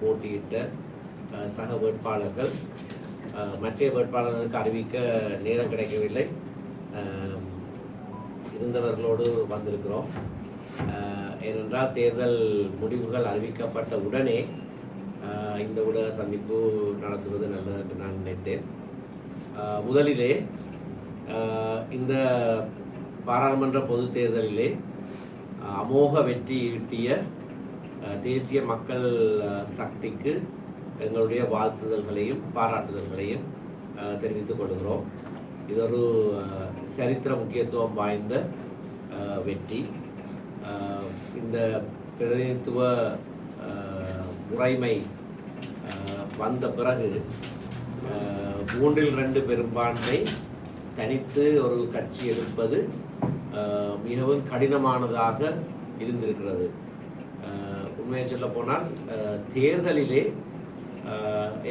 போட்டியிட்ட சக வேட்பாளர்கள். மற்ற வேட்பாளர்களுக்கு அறிவிக்க நேரம் கிடைக்கவில்லை. இருந்தவர்களோடு வந்திருக்கிறோம். ஏனென்றால் தேர்தல் முடிவுகள் அறிவிக்கப்பட்ட உடனே இந்த ஊடக சந்திப்பு நடத்துவது நல்லது என்று நான் நினைத்தேன். முதலிலே இந்த பாராளுமன்ற பொது தேர்தலிலே அமோக வெற்றி ஈட்டிய தேசிய மக்கள் சக்திக்கு எங்களுடைய வாழ்த்துதல்களையும் பாராட்டுதல்களையும் தெரிவித்துக் கொள்கிறோம். இது ஒரு சரித்திர முக்கியத்துவம் வாய்ந்த வெற்றி. இந்த பிரதிநிதித்துவ முறைமை வந்த பிறகு மூன்றில் ரெண்டு பெரும்பான்மை தனித்து ஒரு கட்சி எடுப்பது மிகவும் கடினமானதாக இருந்திருக்கிறது. உண்மையை சொல்ல போனால் தேர்தலிலே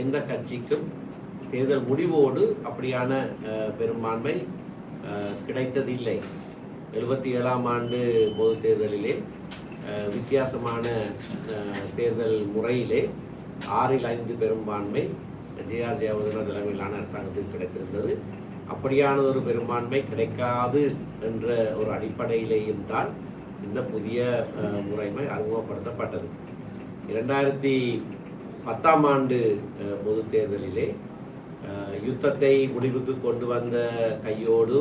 எந்த கட்சிக்கும் தேர்தல் முடிவோடு அப்படியான பெரும்பான்மை கிடைத்ததில்லை. எழுபத்தி ஏழாம் ஆண்டு பொது தேர்தலிலே வித்தியாசமான தேர்தல் முறையிலே ஆறில் ஐந்து பெரும்பான்மை ஜேஆர் ஜெயவர்தன தலைமையிலான அரசாங்கத்துக்கு கிடைத்திருந்தது. அப்படியான ஒரு பெரும்பான்மை கிடைக்காது என்ற ஒரு அடிப்படையிலேயும் தான் இந்த புதிய முறைமை அறிமுகப்படுத்தப்பட்டது. இரண்டாயிரத்தி பத்தாம் ஆண்டு பொது தேர்தலிலே யுத்தத்தை முடிவுக்கு கொண்டு வந்த கையோடு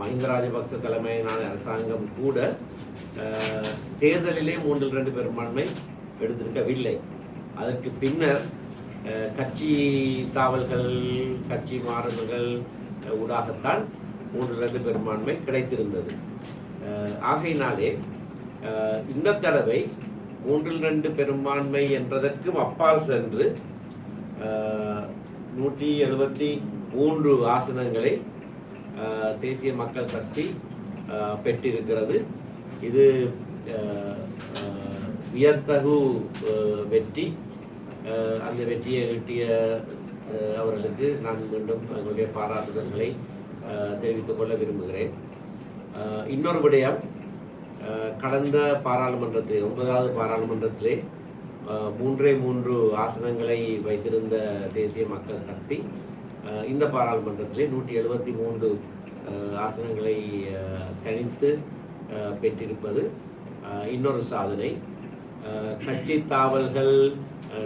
மஹிந்த ராஜபக்ச தலைமையிலான அரசாங்கம் கூட தேர்தலிலே மூன்றில் ரெண்டு பெரும்பான்மை எடுத்திருக்கவில்லை. அதற்கு பின்னர் கட்சி தாவல்கள் கட்சி மாறுதல்கள் ஊடாகத்தான் மூன்று ரெண்டு பெரும்பான்மை கிடைத்திருந்தது. ஆகையினாலே இந்த தடவை மூன்றில் ரெண்டு பெரும்பான்மை என்பதற்கும் அப்பால் சென்று நூற்றி எழுபத்தி மூன்று ஆசனங்களை தேசிய மக்கள் சக்தி பெற்றிருக்கிறது. இது வியத்தகு வெற்றி. அந்த வெற்றியை ஈட்டிய அவர்களுக்கு நான் மீண்டும் எங்களுடைய பாராட்டுதல்களை தெரிவித்துக் கொள்ள விரும்புகிறேன். இன்னொரு விடயம் கடந்த பாராளுமன்றத்திலே ஒன்பதாவது பாராளுமன்றத்திலே மூன்றே மூன்று ஆசனங்களை வைத்திருந்த தேசிய மக்கள் சக்தி இந்த பாராளுமன்றத்திலே நூற்றி எழுபத்தி மூன்று ஆசனங்களை அஹ், தனித்து பெற்றிருப்பது இன்னொரு சாதனை. கட்சி தாவல்கள்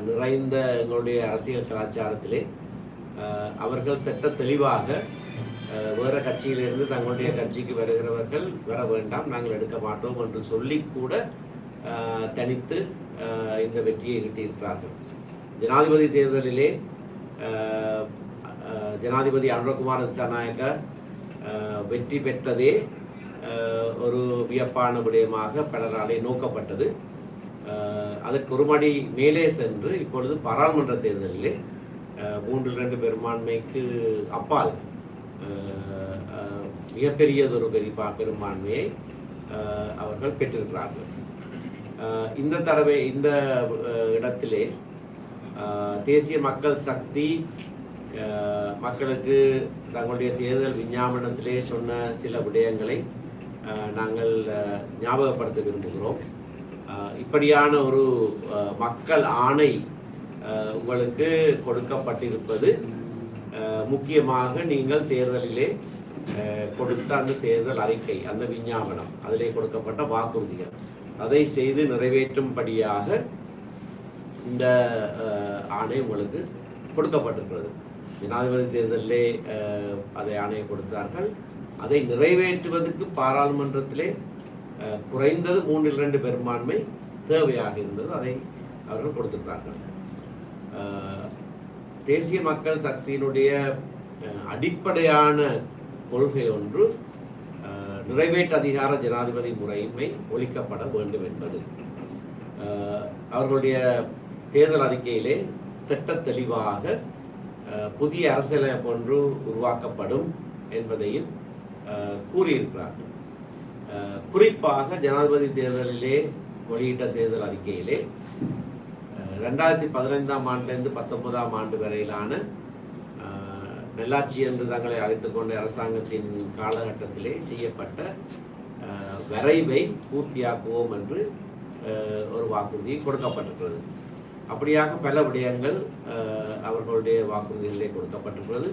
நிறைந்த எங்களுடைய அரசியல் கலாச்சாரத்திலே அவர்கள் திட்ட தெளிவாக வேற கட்சியிலிருந்து தங்களுடைய கட்சிக்கு வருகிறவர்கள் வர வேண்டாம் நாங்கள் எடுக்க மாட்டோம் என்று சொல்லி கூட தனித்து இந்த வெற்றியை ஈட்டியிருக்கிறார்கள் ஜனாதிபதி தேர்தலிலே ஜனாதிபதி அனுரகுமார் திசாநாயக்க வெற்றி பெற்றதே ஒரு வியப்பான விடயமாக பலராலே நோக்கப்பட்டது. அதற்கு ஒரு மடி மேலே சென்று இப்பொழுது பாராளுமன்ற தேர்தலிலே மூன்று ரெண்டு பெரும்பான்மைக்கு அப்பால் மிகப்பெரியதொரு பெரிய பெரும்பான்மையை அவர்கள் பெற்றிருக்கிறார்கள். இந்த தடவை இந்த இடத்திலே தேசிய மக்கள் சக்தி மக்களுக்கு தங்களுடைய தேர்தல் விஞ்ஞாபனத்திலே சொன்ன சில விடயங்களை நாங்கள் ஞாபகப்படுத்த விரும்புகிறோம். இப்படியான ஒரு மக்கள் ஆணை உங்களுக்கு கொடுக்கப்பட்டிருப்பது முக்கியமாக நீங்கள் தேர்தலிலே கொடுத்த அந்த தேர்தல் அறிக்கை அந்த விஞ்ஞாபனம் அதிலே கொடுக்கப்பட்ட வாக்குறுதிகள். அதை செய்து நிறைவேற்றும்படியாக இந்த ஆணை உங்களுக்கு கொடுக்கப்பட்டிருக்கிறது. ஜனாதிபதி தேர்தலிலே அதை ஆணையை கொடுத்தார்கள். அதை நிறைவேற்றுவதற்கு பாராளுமன்றத்திலே குறைந்தது மூன்றில் இரண்டு பெரும்பான்மை தேவையாக இருந்தது. அதை அவர்கள் கொடுத்திருக்கிறார்கள். தேசிய மக்கள் சக்தியினுடைய அடிப்படையான கொள்கை ஒன்று நிறைவேற்று அதிகார ஜனாதிபதி முறைமை ஒழிக்கப்பட வேண்டும் என்பது. அவர்களுடைய தேர்தல் அறிக்கையிலே திட்ட தெளிவாக புதிய அரசியலமைப்பு ஒன்று உருவாக்கப்படும் என்பதையும் கூறியிருக்கிறார்கள். குறிப்பாக ஜனாதிபதி தேர்தலிலே வெளியிட்ட தேர்தல் அறிக்கையிலே ரெண்டாயிரத்தி பதினைந்தாம் ஆண்டுலேருந்து பத்தொன்பதாம் ஆண்டு வரையிலான அஹ், நல்லாட்சி என்று தங்களை அழைத்துக்கொண்ட அரசாங்கத்தின் காலகட்டத்திலே செய்யப்பட்ட வரைவை பூர்த்தியாக்குவோம் என்று ஒரு வாக்குறுதி கொடுக்கப்பட்டிருக்கிறது. அப்படியாக பல விடயங்கள் அவர்களுடைய வாக்குறுதிகளிலே கொடுக்கப்பட்டிருக்கிறது.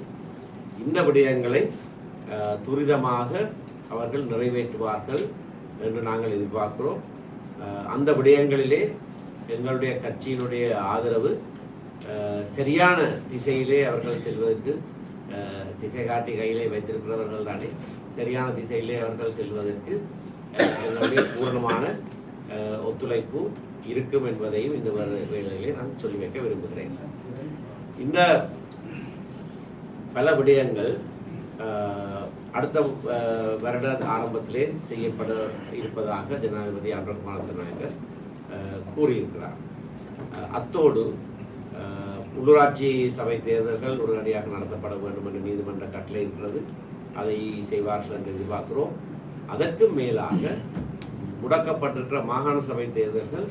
இந்த விடயங்களை துரிதமாக அவர்கள் நிறைவேற்றுவார்கள் என்று நாங்கள் எதிர்பார்க்கிறோம். அந்த விடயங்களிலே எங்களுடைய கட்சியினுடைய ஆதரவு சரியான திசையிலே அவர்கள் செல்வதற்கு திசை காட்டி கையிலே வைத்திருக்கிறவர்கள் தானே சரியான திசையிலே அவர்கள் செல்வதற்கு எங்களுடைய பூரணமான ஒத்துழைப்பு இருக்கும் என்பதையும் இந்த வரு- வேளையிலே நான் சொல்லி வைக்க விரும்புகிறேன். இந்த பல விடயங்கள் அடுத்த வருட ஆரம்பத்திலே செய்யப்பட இருப்பதாக ஜனாதிபதி அன்வர் குமாரசநாயகர் கூறியிருக்கிறார். அத்தோடு உள்ளூராட்சி சபை தேர்தல்கள் உடனடியாக நடத்தப்பட வேண்டும் என்று நீதிமன்ற கட்டளை இருக்கிறது. அதை செய்வார்கள் என்று எதிர்பார்க்கிறோம். அதற்கு மேலாக முடக்கப்பட்டிருக்கிற மாகாண சபை தேர்தல்கள்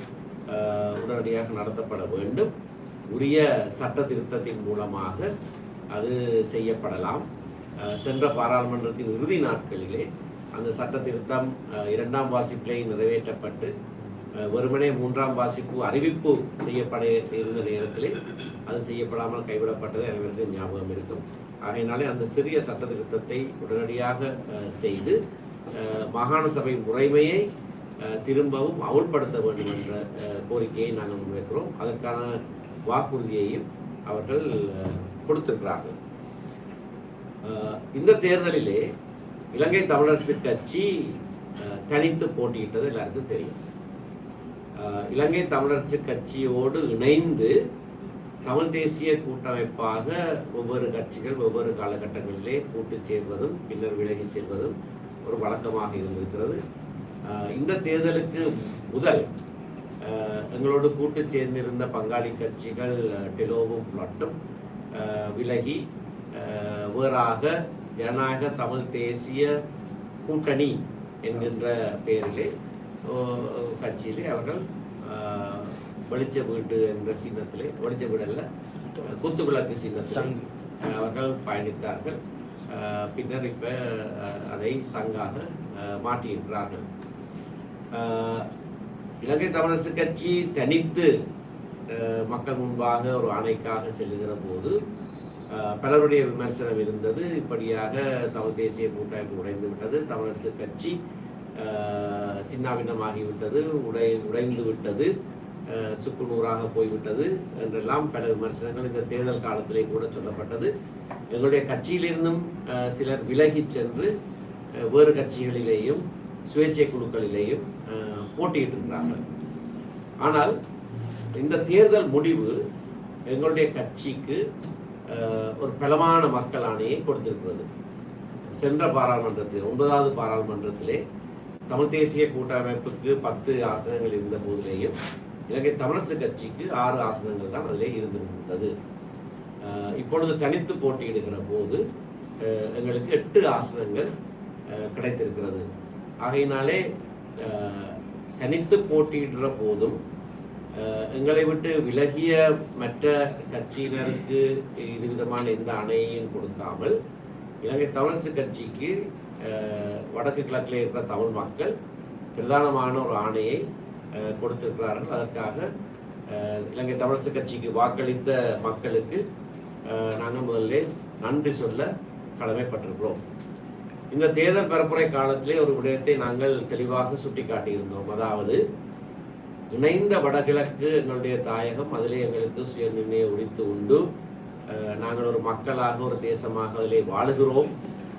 உடனடியாக நடத்தப்பட வேண்டும். உரிய சட்ட திருத்தத்தின் மூலமாக அது செய்யப்படலாம். சென்ற பாராளுமன்றத்தின் இறுதி நாட்களிலே அந்த சட்ட திருத்தம் இரண்டாம் வாசிப்பிலே நிறைவேற்றப்பட்டு வெறுமனே மூன்றாம் வாசிப்பு அறிவிப்பு செய்யப்பட இருந்த நேரத்திலே அது செய்யப்படாமல் கைவிடப்பட்டது அனைவருக்கும் ஞாபகம் இருக்கும். ஆகையினாலே அந்த சிறிய சட்ட திருத்தத்தை உடனடியாக செய்து மாகாண சபை முறைமையை அஹ், திரும்பவும் அமுல்படுத்த வேண்டும் என்ற கோரிக்கையை நாங்கள் முன்வைக்கிறோம். அதற்கான வாக்குறுதியையும் அவர்கள் கொடுத்திருக்கிறார்கள். இந்த தேர்தலிலே இலங்கை தமிழரசு கட்சி தனித்து போட்டியிட்டது எல்லாருக்கும் தெரியும். இலங்கை தமிழரசு கட்சியோடு இணைந்து தமிழ் தேசிய கூட்டமைப்பாக ஒவ்வொரு கட்சிகள் ஒவ்வொரு காலகட்டங்களிலே கூட்டு சேர்வதும் பின்னர் விலகிச் செல்வதும் ஒரு வழக்கமாக இருந்திருக்கிறது. இந்த தேர்தலுக்கு முதல் எங்களோடு கூட்டு சேர்ந்திருந்த பங்காளி கட்சிகள் டெலோவும் பிளாட்டும் அஹ், விலகி வேறாக ஜனநாயக தமிழ் தேசிய கூட்டணி என்கின்ற பெயரிலே கட்சியிலே அவர்கள் வெளிச்ச வீடு என்ற சின்னத்திலே வெளிச்ச வீடு அல்ல குத்து விளக்கு சின்னத்தில் அவர்கள் பயணித்தார்கள். பின்னர் இப்ப அதை சங்காக மாற்றியிருக்கிறார்கள். இலங்கை தமிழரசு கட்சி தனித்து மக்கள் முன்பாக ஒரு ஆணைக்காக செல்லுகிற போது பலருடைய விமர்சனம் இருந்தது. இப்படியாக தமிழ் தேசிய கூட்டமைப்பு உடைந்து விட்டது. தமிழரசு கட்சி சின்னாபின்னமாகிவிட்டது உடை உடைந்து விட்டது சுக்குநூறாக போய்விட்டது என்றெல்லாம் பல விமர்சனங்கள் இந்த தேர்தல் காலத்திலே கூட சொல்லப்பட்டது. எங்களுடைய கட்சியிலிருந்தும் சிலர் விலகிச் சென்று வேறு கட்சிகளிலேயும் சுயேட்சை குழுக்களிலேயும் அஹ், போட்டியிட்டிருக்கிறார்கள் ஆனால் இந்த தேர்தல் முடிவு எங்களுடைய கட்சிக்கு ஒரு பலமான மக்கள் ஆணையை கொடுத்திருக்கிறது. சென்ற பாராளுமன்றத்தில் ஒன்பதாவது பாராளுமன்றத்திலே தமிழ் தேசிய கூட்டமைப்புக்கு பத்து ஆசனங்கள் இருந்த போதிலேயும் இலங்கை தமிழரசு கட்சிக்கு ஆறு ஆசனங்கள் தான் அதிலே இருந்திருந்தது. இப்பொழுது தனித்து போட்டியிடுகிற போது எங்களுக்கு எட்டு ஆசனங்கள் கிடைத்திருக்கிறது. ஆகையினாலே தனித்து போட்டியிடுற போதும் எங்களை விட்டு விலகிய மற்ற கட்சியினருக்கு இது விதமான எந்த அணையையும் கொடுக்காமல் இலங்கை தமிழரசு கட்சிக்கு வடக்கு கிழக்கில் இருக்கிற தமிழ் மக்கள் பிரதானமான ஒரு ஆணையை கொடுத்திருக்கிறார்கள். அதற்காக இலங்கை தமிழரசு கட்சிக்கு வாக்களித்த மக்களுக்கு நாங்கள் முதல்ல நன்றி சொல்ல கடமைப்பட்டிருக்கிறோம். இந்த தேர்தல் பரப்புரை காலத்திலே ஒரு விடயத்தை நாங்கள் தெளிவாக சுட்டிக்காட்டியிருந்தோம். அதாவது இணைந்த வடகிழக்கு எங்களுடைய தாயகம் அதிலே எங்களுக்கு சுயநிர்ணய உரித்து உண்டு. நாங்கள் ஒரு மக்களாக ஒரு தேசமாக அதிலே வாழுகிறோம்.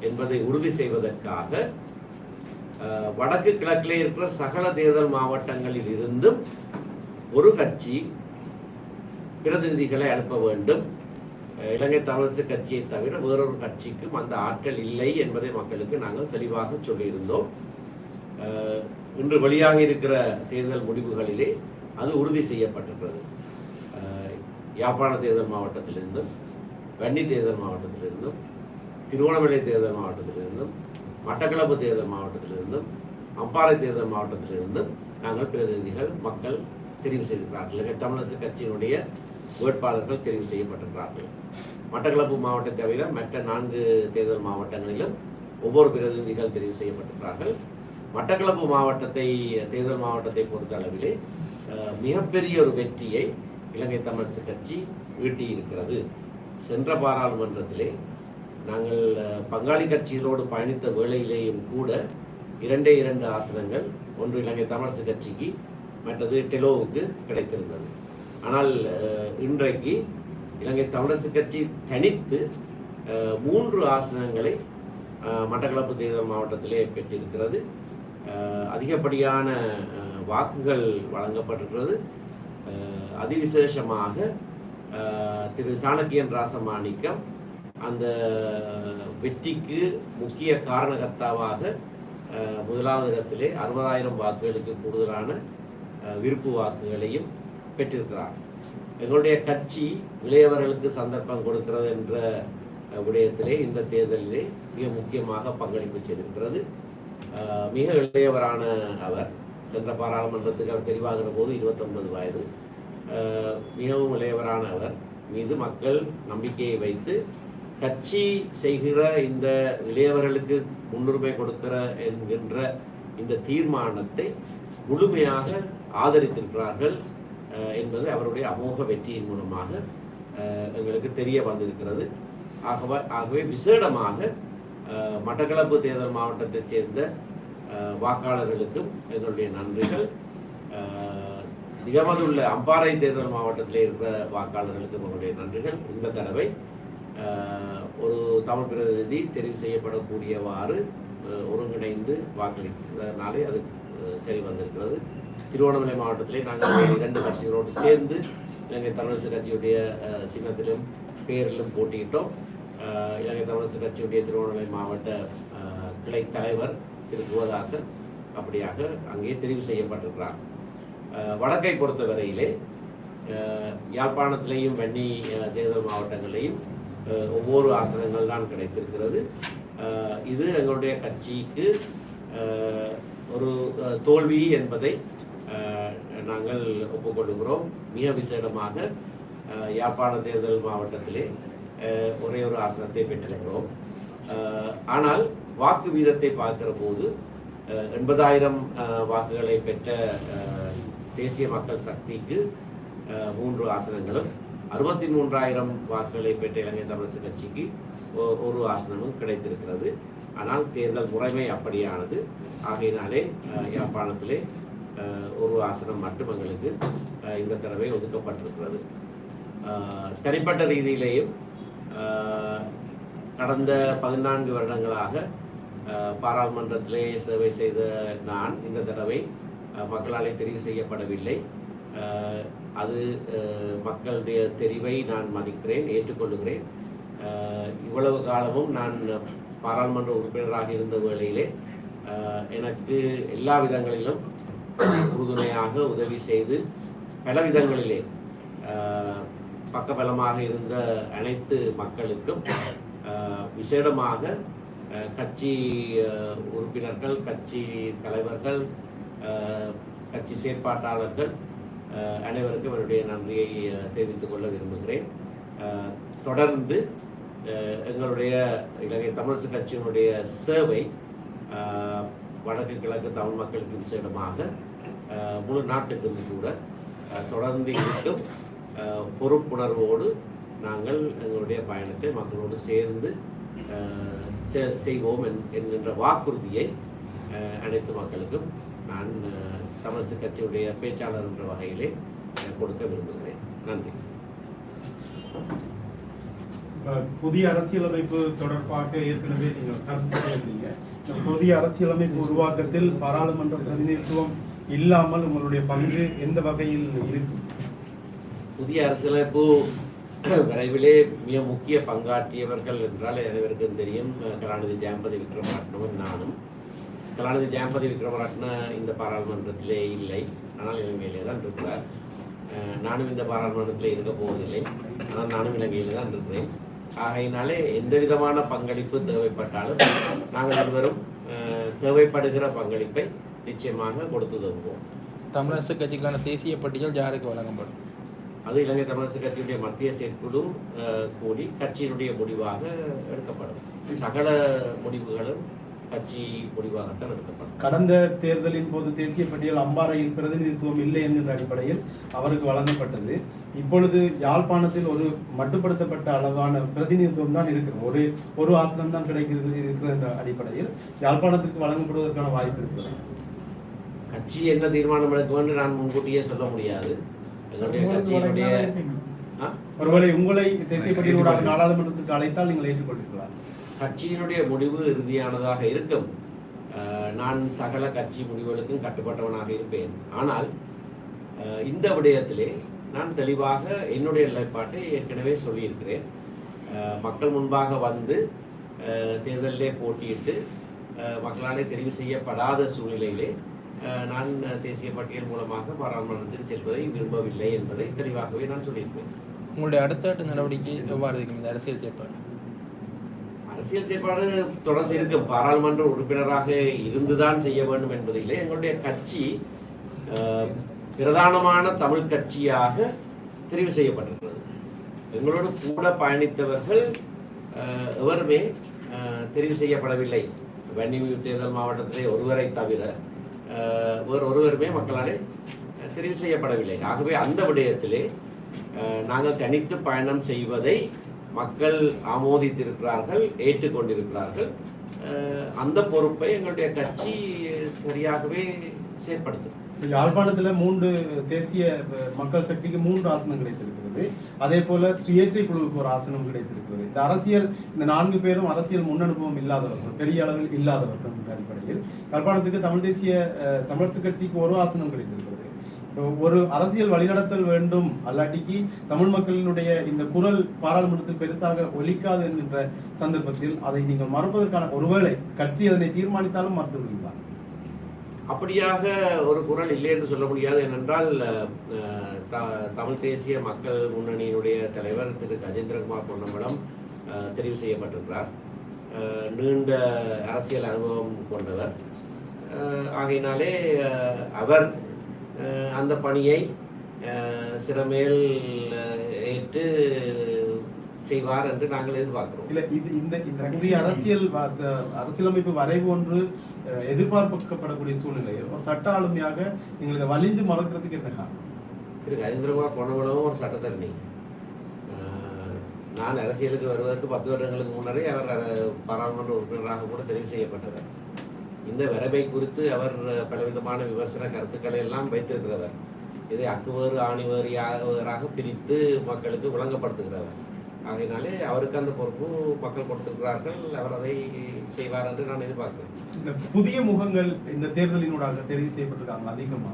என்பதை உறுதி செய்வதற்காக வடக்கு கிழக்கிலே இருக்கிற சகல தேர்தல் மாவட்டங்களில் இருந்தும் ஒரு கட்சி பிரதிநிதிகளை அனுப்ப வேண்டும். இலங்கை தமிழரசு கட்சியை தவிர வேறொரு கட்சிக்கும் அந்த ஆற்றல் இல்லை என்பதை மக்களுக்கு நாங்கள் தெளிவாக சொல்லியிருந்தோம். இன்று வெளியாக இருக்கிற தேர்தல் முடிவுகளிலே அது உறுதி செய்யப்பட்டிருக்கிறது. யாழ்ப்பாண தேர்தல் மாவட்டத்திலிருந்தும் வன்னி தேர்தல் மாவட்டத்திலிருந்தும் திருவோணமலை தேர்தல் மாவட்டத்திலிருந்தும் மட்டக்களப்பு தேர்தல் மாவட்டத்திலிருந்தும் அம்பாறை தேர்தல் மாவட்டத்திலிருந்தும் நாங்கள் பிரதிநிதிகள் மக்கள் தெரிவு செய்திருக்கிறார்கள். இலங்கை தமிழரசு கட்சியினுடைய வேட்பாளர்கள் தெரிவு செய்யப்பட்டிருக்கிறார்கள். மட்டக்களப்பு மாவட்டத்தை தவிர மற்ற நான்கு தேர்தல் மாவட்டங்களிலும் ஒவ்வொரு பிரதிநிதிகள் தெரிவு செய்யப்பட்டிருக்கிறார்கள். மட்டக்களப்பு மாவட்டத்தை தேர்தல் மாவட்டத்தை பொறுத்த அளவிலே மிகப்பெரிய ஒரு வெற்றியை இலங்கை தமிழரசு கட்சி ஈட்டியிருக்கிறது. சென்ற பாராளுமன்றத்திலே நாங்கள் பங்காளி கட்சிகளோடு பயணித்த வேளையிலேயும் கூட இரண்டே இரண்டு ஆசனங்கள் ஒன்று இலங்கை தமிழரசு கட்சிக்கு மற்றது டெலோவுக்கு கிடைத்திருந்தது. ஆனால் இன்றைக்கு இலங்கை தமிழரசு கட்சி தனித்து மூன்று ஆசனங்களை மட்டக்களப்பு தேர்தல் மாவட்டத்திலே பெற்றிருக்கிறது. அதிகப்படியான வாக்குகள் வழங்கப்பட்டிருக்கிறது. அதிவிசேஷமாக திரு சாணக்கியன் ராசமாணிக்கம் அந்த வெற்றிக்கு முக்கிய காரணகர்த்தாவாக முதலாவது இடத்திலே அறுபதாயிரம் வாக்குகளுக்கு கூடுதலான விருப்பு வாக்குகளையும் பெற்றிருக்கிறார். எங்களுடைய கட்சி இளையவர்களுக்கு சந்தர்ப்பம் கொடுக்கிறது என்ற விடயத்திலே இந்த தேர்தலிலே மிக முக்கியமாக பங்களிப்பு செய்திருக்கிறது. மிக இளையவரான அவர் சென்ற பாராளுமன்றத்துக்கு அவர் தெரிவாகிற போது இருபத்தொன்பது வயது. மிகவும் இளையவரான அவர் மீது மக்கள் நம்பிக்கையை வைத்து கட்சி செய்கிற இந்த இளையவர்களுக்கு முன்னுரிமை கொடுக்கிற என்கின்ற இந்த தீர்மானத்தை முழுமையாக ஆதரித்திருக்கிறார்கள் என்பது அவருடைய அமோக வெற்றியின் மூலமாக எங்களுக்கு தெரிய வந்திருக்கிறது. ஆகவே ஆகவே விசேடமாக மட்டக்களப்பு தேர்தல் மாவட்டத்தைச் சேர்ந்த வாக்காளர்களுக்கும் எங்களுடைய நன்றிகள். நிகமதுள்ள அம்பாறை தேர்தல் மாவட்டத்தில் இருக்கிற வாக்காளர்களுக்கும் எங்களுடைய நன்றிகள். இந்த தடவை ஒரு தமிழ் பிரதிநிதி தெரிவு செய்யப்படக்கூடியவாறு ஒருங்கிணைந்து வாக்களித்ததனாலே அது சரி வந்திருக்கிறது. திருவண்ணாமலை மாவட்டத்திலே நாங்கள் இரண்டு கட்சிகளோடு சேர்ந்து இலங்கை தமிழரசு கட்சியுடைய சின்னத்திலும் பேரிலும் போட்டியிட்டோம். இலங்கை தமிழரசு கட்சியுடைய திருவண்ணாமலை மாவட்ட கிளை தலைவர் திரு குவதாசன் அப்படியாக அங்கே தெரிவு செய்யப்பட்டிருக்கிறார். வடக்கை பொறுத்தவரையிலே யாழ்ப்பாணத்திலேயும் வன்னி தேர்தல் மாவட்டங்களையும் ஒவ்வொரு ஆசனங்கள் தான் கிடைத்திருக்கிறது. இது எங்களுடைய கட்சிக்கு ஒரு தோல்வி என்பதை நாங்கள் ஒப்புக்கொள்கிறோம் மிக விசேடமாக யாழ்ப்பாண தேர்தல் மாவட்டத்திலே ஒரே ஒரு ஆசனத்தை பெற்றிருக்கிறோம். ஆனால் வாக்கு வீதத்தை பார்க்கிற போது எண்பதாயிரம் வாக்குகளை பெற்ற தேசிய மக்கள் சக்திக்கு மூன்று ஆசனங்களும் அறுபத்தி மூன்றாயிரம் வாக்குகளை பெற்ற இலங்கை தமிழரசு கட்சிக்கு ஒ- ஒரு ஆசனமும் கிடைத்திருக்கிறது. ஆனால் தேர்தல் முறைமை அப்படியானது. ஆகையினாலே யாழ்ப்பாணத்திலே ஒரு ஆசனம் மட்டும் எங்களுக்கு இந்த தடவை ஒதுக்கப்பட்டிருக்கிறது. தனிப்பட்ட ரீதியிலேயும் கடந்த பதினான்கு வருடங்களாக பாராளுமன்றத்திலே சேவை செய்த நான் இந்த தடவை மக்களாலே தெரிவு செய்யப்படவில்லை. அது மக்களுடைய தெரிவை நான் மதிக்கிறேன் ஏற்றுக்கொள்கிறேன் இவ்வளவு காலமும் நான் பாராளுமன்ற உறுப்பினராக இருந்த வேளையிலே எனக்கு எல்லா விதங்களிலும் உறுதுணையாக உதவி செய்து பல விதங்களிலே அஹ், பக்கபலமாக இருந்த அனைத்து மக்களுக்கும் விசேடமாக கட்சி உறுப்பினர்கள் கட்சி தலைவர்கள் கட்சி செயற்பாட்டாளர்கள் அனைவருக்கும் என்னுடைய நன்றியை தெரிவித்துக் கொள்ள விரும்புகிறேன். தொடர்ந்து எங்களுடைய இலங்கை தமிழரசு கட்சியினுடைய சேவை வடக்கு கிழக்கு தமிழ் மக்களுக்கு விசேடமாக முழு நாட்டுக்கும் கூட தொடர்ந்து இருக்கும் பொறுப்புணர்வோடு நாங்கள் எங்களுடைய பயணத்தை மக்களோடு சேர்ந்து செய்வோம் என்- என்கின்ற வாக்குறுதியை அனைத்து மக்களுக்கும் நான் தமிழரசு கட்சியுடைய பேச்சாளர் என்ற வகையிலே கொடுக்க விரும்புகிறேன். நன்றி. புதிய அரசியலமைப்பு தொடர்பாக ஏற்கனவே நீங்கள் கருத்து சொல்லியிருந்தீங்க. புதிய அரசியலமைப்பு உருவாக்கத்தில் பாராளுமன்ற பிரதிநிதித்துவம் இல்லாமல் உங்களுடைய பங்கு எந்த வகையில் இருக்கும் புதிய அரசியலமைப்பு விரைவிலே மிக முக்கிய பங்காற்றியவர்கள் என்றால் அனைவருக்கும் தெரியும். கலாநிதி ஜெயம்பதி விக்ரமரட்னமும் நானும். கலாநிதி ஜெயம்பதி விக்ரமரட்ன இந்த பாராளுமன்றத்திலே இல்லை. ஆனால் இலங்கையிலே தான் இருக்கிறார். நானும் இந்த பாராளுமன்றத்திலே இருக்க போவதில்லை. ஆனால் நானும் இலங்கையிலே தான் இருக்கிறேன். ஆகையினாலே எந்த விதமான பங்களிப்பு தேவைப்பட்டாலும் நாங்கள் அஹ், தேவைப்படுகிற பங்களிப்பை நிச்சயமாக கொடுத்து தருவோம் தமிழரசு கட்சிக்கான தேசிய பட்டியல் யாருக்கு வழங்கப்படும்? அது இலங்கை தமிழரசு கட்சியுடைய மத்திய செயற்குழு கூடி கட்சியினுடைய முடிவாக எடுக்கப்படும். சகல முடிவுகளும் கட்சி முடிவாகத்தான் எடுக்கப்படும். கடந்த தேர்தலின் போது தேசிய பட்டியல் அம்பாறையில் பிரதிநிதித்துவம் இல்லை என்கின்ற அடிப்படையில் அவருக்கு வழங்கப்பட்டது. இப்பொழுது யாழ்ப்பாணத்தில் ஒரு மட்டுப்படுத்தப்பட்ட அளவான பிரதிநிதித்துவம் தான் இருக்கிறது. ஒரு ஒரு ஆசனம் தான் கிடைக்கிறது இருக்கிறது என்ற அடிப்படையில் யாழ்ப்பாணத்துக்கு வழங்கப்படுவதற்கான வாய்ப்பு இருக்கிறது. கட்சி என்ன தீர்மானம் எடுக்கும் என்று நான் முன்கூட்டியே சொல்ல முடியாது. எங்களுடைய கட்சியினுடைய? ஒருவேளை உங்களை தேசிய பட்டியலோட நாடாளுமன்றத்துக்கு அழைத்தால் நீங்கள் ஏற்றுக்கொள்வீர்களா? கட்சியினுடைய முடிவு இறுதியானதாக இருக்கும். நான் சகல கட்சி முடிவுகளுக்கும் கட்டுப்பட்டவனாக இருப்பேன். ஆனால் இந்த விடயத்திலே நான் தெளிவாக என்னுடைய நிலைப்பாட்டை ஏற்கனவே சொல்லியிருக்கிறேன். மக்கள் முன்பாக வந்து தேர்தலிலே போட்டியிட்டு மக்களாலே தெரிவு செய்யப்படாத சூழ்நிலையிலே நான் தேசிய பட்டியல் மூலமாக பாராளுமன்றத்தில் செல்வதை விரும்பவில்லை என்பதை தெளிவாகவே நான் சொல்லியிருப்பேன் உங்களுடைய அடுத்த நடவடிக்கை எவ்வாறு இருக்கும்? இந்த அரசியல் செயற்பாடு. அரசியல் செயல்பாடு தொடர்ந்து இருக்க. பாராளுமன்ற உறுப்பினராக இருந்துதான் செய்ய வேண்டும் என்பதில்லை. எங்களுடைய கட்சி பிரதானமான தமிழ் கட்சியாக தெரிவு செய்யப்பட்டிருக்கிறது. எங்களோடு கூட பயணித்தவர்கள் எவருமே தெரிவு செய்யப்படவில்லை. வன்னி தேர்தல் மாவட்டத்திலே ஒருவரை தவிர வேறு ஒருவருமே மக்களாலே தெரிவு செய்யப்படவில்லை. ஆகவே அந்த விடயத்திலே நாங்கள் தனித்து பயணம் செய்வதை மக்கள் ஆமோதித்திருக்கிறார்கள் ஏற்றுக்கொண்டிருக்கிறார்கள். அந்த பொறுப்பை எங்களுடைய கட்சி சரியாகவே செயற்படுத்தும். யாழ்ப்பாணத்தில் மூன்று தேசிய மக்கள் சக்திக்கு மூன்று ஆசனம் கிடைத்திருக்கிறது. அதே போல சுயேட்சை குழுவுக்கு ஒரு ஆசனம் கிடைத்திருக்கிறது. இந்த அரசியல் இந்த நான்கு பேரும் அரசியல் முன்னனுபவம் இல்லாதவர்கள் பெரிய அளவில் இல்லாதவர்கள் அடிப்படையில். யாழ்ப்பாணத்துக்கு தமிழ் தேசிய தமிழரசு கட்சிக்கு ஒரு ஆசனம் கிடைத்திருக்கிறது. ஒரு அரசியல் வழிநடத்தல் வேண்டும் அல்லாட்டிக்கு தமிழ் மக்களினுடைய இந்த குரல் பாராளுமன்றத்தில் பெருசாக ஒலிக்காது என்கின்ற சந்தர்ப்பத்தில் அதை நீங்கள் மறுப்பதற்கான ஒருவேளை கட்சி அதனை தீர்மானித்தாலும் மறுத்து விடுவீங்களா அப்படியாக ஒரு குரல் இல்லை என்று சொல்ல முடியாது. ஏனென்றால் த- தமிழ் தேசிய மக்கள் முன்னணியினுடைய தலைவர் திரு. கஜேந்திரகுமார் பொன்னம்பலம் தெரிவு செய்யப்பட்டிருக்கிறார். நீண்ட அரசியல் அனுபவம் கொண்டவர். ஆகையினாலே அவர் அந்த பணியை சிறமேல் ஏற்று செய்வார் என்று நாங்கள் எதிர்பார்க்கிறோம். இல்ல இது இந்த இந்த அரசியல் அரசியலமைப்பு வரைவு ஒன்று எதிர்பார்க்கப்படக்கூடிய சூழ்நிலையில் ஒரு சட்ட ஆளுமையாக நீங்கள் இதை வலிந்து மறக்கிறதுக்கு என்ன காரணம்? திரு கஜேந்திரகுமார் பொன்னம்பலமும் ஒரு சட்டத்தரணி. நான் அரசியலுக்கு வருவதற்கு பத்து வருடங்களுக்கு முன்னரே அவர் பாராளுமன்ற உறுப்பினராக கூட தெரிவு செய்யப்பட்டவர். இந்த வரைவை குறித்து அவர் பலவிதமான விமர்சன கருத்துக்களை எல்லாம் வைத்திருக்கிறவர். இதை அக்குவேறு ஆணிவேறு யாராக பிரித்து மக்களுக்கு விளங்கப்படுத்துகிறவர். ஆகையினாலே அவருக்கு அந்த பொறுப்பு மக்கள் கொடுத்திருக்கிறார்கள் அவர் அதை செய்வார் என்று நான் எதிர்பார்க்கிறேன். இந்த புதிய முகங்கள் இந்த தேர்தலினூடாக தெரிவு செய்யப்பட்டிருக்காங்க அதிகமா?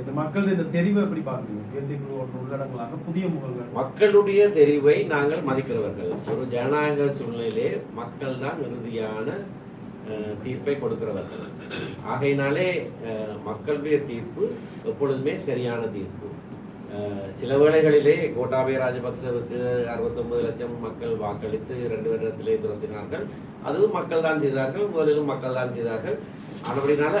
இந்த மக்கள் இந்த தெரிவை எப்படி பார்க்குறீங்க? சுயேட்சை குழு ஒன்று உள்ளடங்களாக புதிய முகங்கள். மக்களுடைய தெரிவை நாங்கள் மதிக்கிறவர்கள். ஒரு ஜனநாயக சூழ்நிலையிலே மக்கள் தான் இறுதியான தீர்ப்பை கொடுக்கிறவர்கள் ஆகையினாலே மக்களுடைய தீர்ப்பு எப்பொழுதுமே சரியான தீர்ப்பு. சில வேளைகளிலே கோட்டாபய ராஜபக்சவுக்கு அறுபத்தொன்பது லட்சம் மக்கள் வாக்களித்து இரண்டு வருடத்திலே துரத்தினார்கள். அதுவும் மக்கள் தான் செய்தார்கள் முதலிலும் மக்கள் தான் செய்தார்கள். ஆனபடினால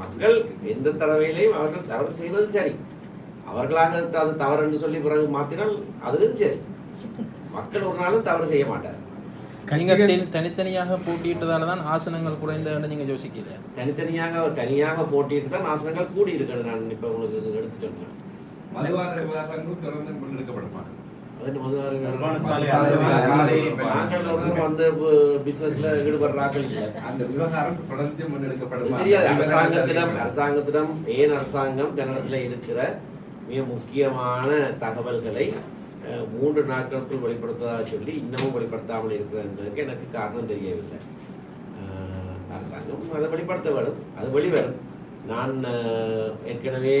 மக்கள் எந்த தடவையிலையும் அவர்கள் தவறு செய்வது சரி. அவர்களாக அது தவறு என்று சொல்லி பிறகு மாற்றினால் அதுவும் சரி. மக்கள் ஒரு நாளும் தவறு செய்ய மாட்டார் நீங்க தனி- தனித்தனியாக போட்டியிட்டதால தான் ஆசனங்கள் குறைந்த நீங்க யோசிக்கல தனித்தனியாக தனியாக போட்டிட்டு தான் ஆசனங்கள் கூடி இருக்கிறது நான் இப்போ உங்களுக்கு எடுத்து சொன்னேன் மதுவார விவகாரங்கள் தொடர்ந்து முன்னெடுக்கப்படுமா அது மதுவாரி மதுபான சாலை, மதுபான சாலை இப்ப நாங்கள் ஒன்றும் வந்து பிசினஸ்ல ஈடுபடுறாக்கள் இல்லை. அந்த விவகாரம் தொடர்ந்து அது முன்னெடுக்கப்படுமா தெரியாது அரசாங்கத்திடம் அரசாங்கத்திடம் ஏன் அரசாங்கம் தன்னிடத்தில் இருக்கிற மிக முக்கியமான தகவல்களை மூன்று நாட்களுக்குள் வெளிப்படுத்ததாக சொல்லி இன்னமும் வெளிப்படுத்தாமல் இருக்கிறதுக்கு எனக்கு காரணம் தெரியவில்லை. அரசாங்கம் அதை வெளிப்படுத்த வேணும். அது வெளிவரும். நான் ஏற்கனவே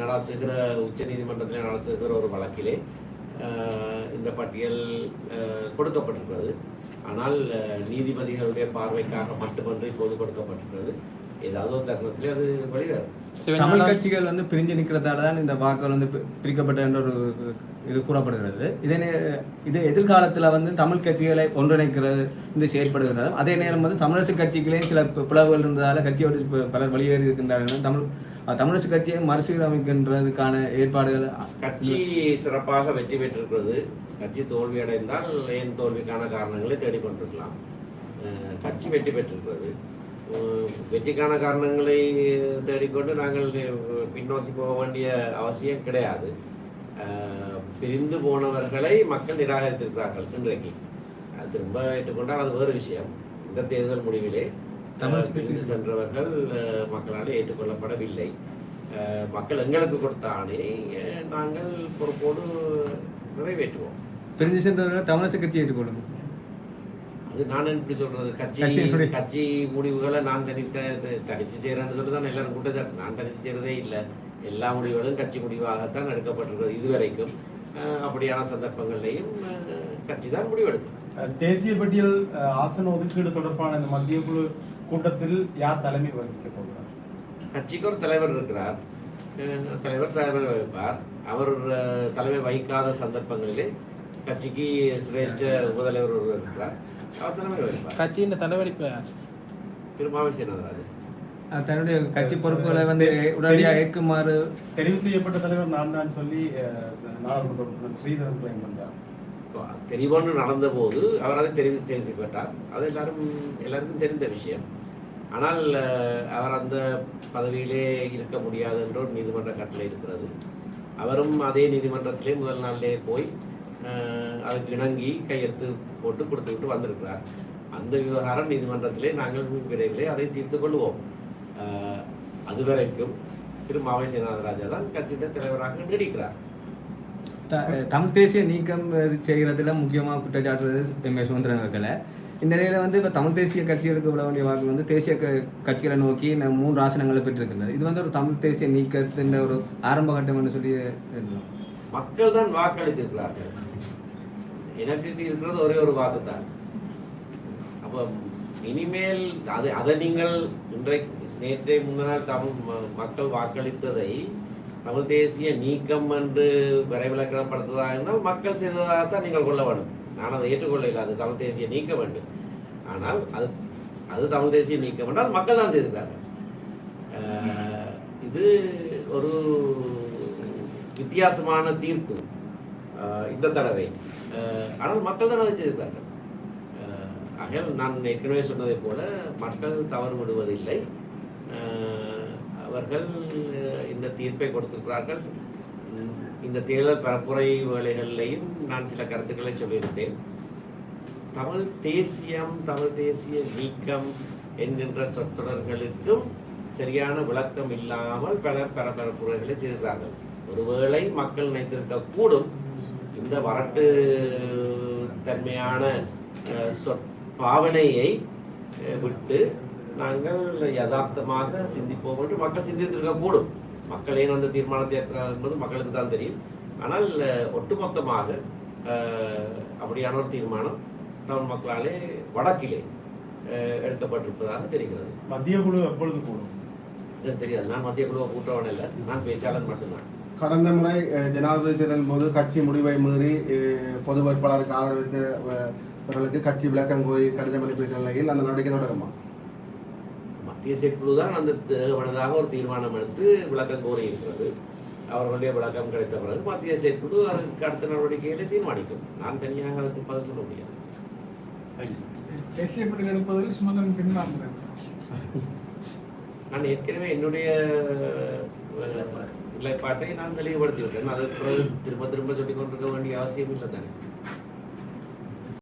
நடத்துகிற உச்ச நீதிமன்றத்தில் நடத்துகிற ஒரு வழக்கிலே இந்த பட்டியல் கொடுக்கப்பட்டிருக்கிறது. ஆனால் நீதிபதிகளுடைய பார்வைக்காக மட்டுமன்று இப்போது கொடுக்கப்பட்டிருக்கிறது. ஏதாவது ஒரு தருணத்திலே அது வெளிவரும் தமிழ் கட்சிகள் வந்து பிரிஞ்சு நிற்கிறதால தான் இந்த வாக்குகள் வந்து பிரிக்கப்பட்ட என்ற ஒரு இது கூறப்படுகிறது. இதே இது எதிர்காலத்தில் வந்து தமிழ் கட்சிகளை ஒன்றிணைக்கிறது இந்த செயற்படுகிறது. அதே நேரம் வந்து தமிழரசு கட்சிகளே சில பிளவுகள் இருந்ததால கட்சியோடு பலர் வெளியேறி இருக்கின்றார்கள். தமிழ் தமிழரசு கட்சியை மறுசீரமைக்கின்றதுக்கான ஏற்பாடுகள் கட்சி சிறப்பாக வெற்றி பெற்றிருக்கிறது. கட்சி தோல்வி அடைந்தால் ஏன் தோல்விக்கான காரணங்களை தேடிக்கொண்டிருக்கலாம். கட்சி வெற்றி பெற்றிருக்கிறது. வெற்றிக்கான காரணங்களை தேடிக்கொண்டு நாங்கள் பின்னோக்கி போக வேண்டிய அவசியம் கிடையாது. பிரிந்து போனவர்களை மக்கள் நிராகரித்திருக்கிறார்கள் இன்றைக்கு. அது திரும்ப ஏற்றுக்கொண்டால் அது வேறு விஷயம். இந்த தேர்தல் முடிவிலே தமிழ் பிரிந்து சென்றவர்கள் மக்களால் ஏற்றுக்கொள்ளப்படவில்லை. மக்கள் எங்களுக்கு கொடுத்த ஆணை நாங்கள் பொறுப்போடு நிறைவேற்றுவோம். பிரிஞ்சு சென்றவர்கள் தமிழரசு கட்சி ஏற்றுக்கொள்ளும். அது நான் எப்படி சொல்றது? கட்சி கட்சி முடிவுகளை நான் தனித்த தனித்து செய்கிறேன்னு சொல்லி தான் எல்லாரும் குற்றச்சாட்டு நான் தனித்து செய்கிறதே இல்லை. எல்லா முடிவுகளும் கட்சி முடிவாகத்தான் எடுக்கப்பட்டிருக்கிறது இதுவரைக்கும். அப்படியான சந்தர்ப்பங்கள்லையும் கட்சி தான் முடிவெடுக்கும். தேசிய பட்டியல் ஆசன ஒதுக்கீடு தொடர்பான இந்த மத்திய குழு கூட்டத்தில் யார் தலைமை வகிக்க போகிறார்? கட்சிக்கு ஒரு தலைவர் இருக்கிறார். தலைவர் தலைமை வகிப்பார். அவர் தலைமை வகிக்காத சந்தர்ப்பங்களிலே கட்சிக்கு சிரேஷ்ட உபதலைவர் ஒருவர் இருக்கிறார். கட்சியின் அஹ் தன்னுடைய கட்சி பொறுப்புகளை வந்து உடனடியாக ஏற்குமாறு தெரிவு செய்யப்பட்ட தலைவர் நான் தான் சொல்லி நாடாளுமன்ற உறுப்பினர் ஸ்ரீதரன் கிளைம் பண்றார். தெரிவொன்று நடந்தபோது அவர் அதை தெரிவு செய்யப்பட்டார் அது எல்லாரும் எல்லாருக்கும் தெரிந்த விஷயம். ஆனால் அவர் அந்த பதவியிலே இருக்க முடியாது என்ற ஒரு நீதிமன்ற கட்டளை இருக்கிறது. அவரும் அதே நீதிமன்றத்திலே முதல் நாளிலே போய் அதுக்கு இணங்கி கையெழுத்து போட்டு கொடுத்து விட்டு வந்திருக்கிறார். அந்த விவகாரம் நீதிமன்றத்திலே நாங்கள் விரைவிலே அதை தீர்த்து கொள்வோம். அதுவரைக்கும் திரு மாவை சேனாதராஜா தான் கட்சியுடைய தலைவராக நீடிக்கிறார். தமிழ் தேசிய நீக்கம் செய்கிறதுல முக்கியமாக குற்றச்சாட்டுறது எம் ஏ சுதந்திரன் அவர்களை. இந்த நிலையில் வந்து இப்போ தமிழ் தேசிய கட்சிகளுக்கு விட வேண்டிய வாக்கு வந்து தேசிய க- கட்சிகளை நோக்கி மூன்று ஆசனங்களை பெற்றிருக்கிறது இது வந்து ஒரு தமிழ் தேசிய நீக்கத்தின் ஒரு ஆரம்ப கட்டம் என்று சொல்லி. மக்கள் தான் வாக்களித்திருக்கிறார்கள். எனக்கு இருக்கிறது ஒரே ஒரு வாக்கு தான் அப்போ இனிமேல் அது அதை நீங்கள் இன்றைக்கு நேற்றை முன்னால் தமிழ் ம- மக்கள் வாக்களித்ததை தமிழ் தேசிய நீக்கம் என்று விரைவிலக்கணப்படுத்துவதாக இருந்தால் மக்கள் செய்ததாகத்தான் நீங்கள் கொள்ள வேண்டும். நான் அதை ஏற்றுக்கொள்ள அது தமிழ் தேசிய நீக்க வேண்டும். ஆனால் அது அது தமிழ் தேசிய நீக்கம் என்றால் மக்கள் தான் செய்திருக்கிறார்கள். இது ஒரு வித்தியாசமான தீர்ப்பு. இந்த தடவை. ஆனால் மக்கள் தான் அதை செய்திருக்கிறார்கள். ஆகையால் நான் ஏற்கனவே சொன்னதைப் போல மக்கள் தவறு விடுவதில்லை அவர்கள் இந்த தீர்ப்பை கொடுத்திருக்கிறார்கள். இந்த தேர்தல் பரப்புரை வேலைகளிலையும் நான் சில கருத்துக்களை சொல்லியிருந்தேன். தமிழ் தேசியம் தமிழ் தேசிய நீக்கம் என்கின்ற சொற்றொடர்களுக்கும் சரியான விளக்கம் இல்லாமல் பல பரபரப்புரைகளை செய்திருக்கிறார்கள். ஒருவேளை மக்கள் நினைத்திருக்க கூடும் இந்த வரட்டு தன்மையான பாவனையை விட்டு நாங்கள் யதார்த்தமாக சிந்திப்போம் என்று மக்கள் சிந்தித்திருக்க கூடும் மக்கள் ஏன் அந்த தீர்மானத்தை ஏற்கிறார்கள் என்பது மக்களுக்கு தான் தெரியும். ஆனால் ஒட்டுமொத்தமாக அப்படியான ஒரு தீர்மானம் தமிழ் மக்களாலே வடக்கிலே எடுக்கப்பட்டிருப்பதாக தெரிகிறது. மத்திய குழு எப்பொழுது கூடும்? தெரியாது. நான் மத்திய குழுவை கூட்டவன் இல்லை நான் பேச்சாளர் மட்டும்தான். கடந்த முறை ஜனாதிபதி தேர்தலின் போது கட்சி முடிவை மீறி பொது வேட்பாளருக்கு ஆதரவித்தவர்களுக்கு கட்சி விளக்கம் கோரி கடிதம் அனுப்பிய நிலையில் அந்த நடவடிக்கை தொடருமா? மத்திய செயற்குழு தான் அந்த மனதாக ஒரு தீர்மானம் எடுத்து விளக்கம் கோரி இருக்கிறது அவர்களுடைய விளக்கம் கிடைத்த பிறகு மத்திய செயற்குழு அதுக்கு அடுத்த நடவடிக்கைகளை தீர்மானிக்கும். நான் தனியாக அதுக்கு பதில் சொல்ல முடியாது. தேசிய பட்டியல் எடுப்பதில் சுமந்திரன் பின்வாங்குறார். நான் ஏற்கனவே என்னுடைய நிலைப்பாட்டை நான் தெளிவுபடுத்தி விட்டேன் அது திரும்ப திரும்ப சொல்லிக் கொண்டிருக்க வேண்டிய அவசியம் இல்லை தானே?